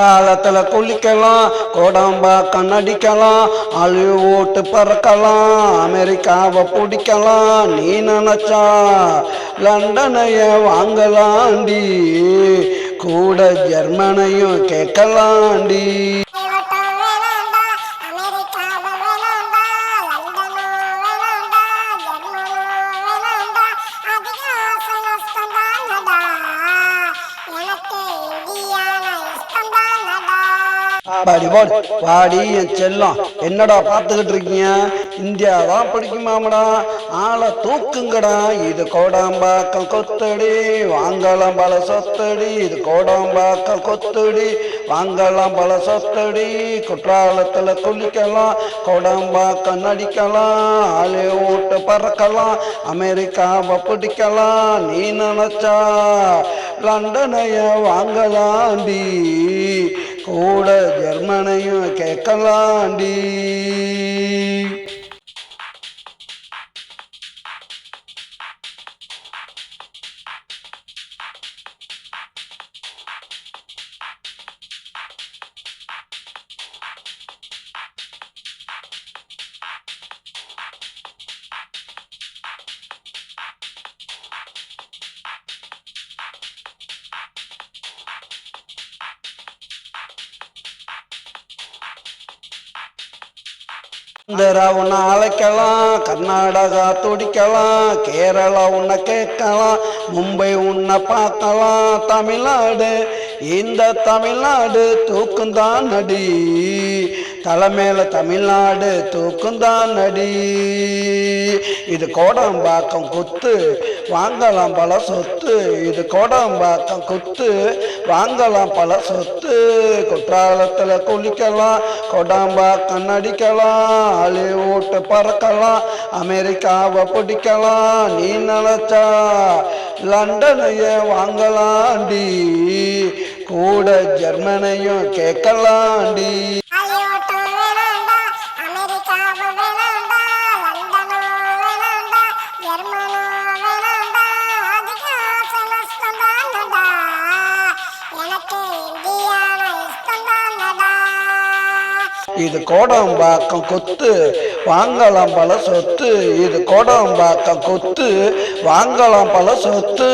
காலத்துல குளிக்கலாம் கோடம்பா கண்ணடிக்கலாம் ஹாலிவுட் பறக்கலாம் அமெரிக்காவை பிடிக்கலாம் நீ நினைச்சா லண்டனைய வாங்கலாண்டி கூட ஜெர்மனையும் கேட்கலாண்டி. பாடி போடு பாடி என் செல்லம். என்னடா பார்த்துக்கிட்டு இருக்கீங்க? இந்தியா தான் படிக்குமாமடா? ஆளை தூக்குங்கடா. இது கோடாம்பாக்கம் கொத்தடி. வாங்கலாம் பல சொத்தடி. இது கோடாம்பாக்கம் கொத்தடி. வாங்கலாம் பல சொத்தடி. குற்றாலத்தில் குளிக்கலாம். கோடாம்பாக்கம் நடிக்கலாம். ஆளே ஓட்டு பறக்கலாம். அமெரிக்காவை பிடிக்கலாம். நீ நினைச்சா லண்டனைய வாங்கலாண்டி. கூட ஜெர்மனையும் கேட்கலாண்டி. ஆந்திரா உன்னை அழைக்கலாம் கர்நாடகா துடிக்கலாம் கேரளா உன்னை கேட்கலாம் மும்பை உன்னை பார்க்கலாம் தமிழ்நாடு இந்த தமிழ்நாடு தூக்குந்தான் நடி தலைமையில தமிழ்நாடு தூக்குந்தான் நடி இது கோடம்பாக்கம் குத்து வாங்கலாம் பல சொத்து. இது கோடம்பாக்கம் குத்து வாங்கலாம் பல சொத்து. குற்றாலத்தில் குளிக்கலாம் கோடம்பாக்கம் நடிக்கலாம் ஓட்டு பறக்கலாம் அமெரிக்காவை பிடிக்கலாம் நீ நினைச்சா லண்டனையே வாங்கலாண்டி கூட ஜெர்மனையும் கேட்கலாண்டி இது கோடம்பாக்கம் கொத்து வாங்கலாம் பல சொத்து. இது கோடம்பாக்கம் கொத்து வாங்கலாம் பல சொத்து.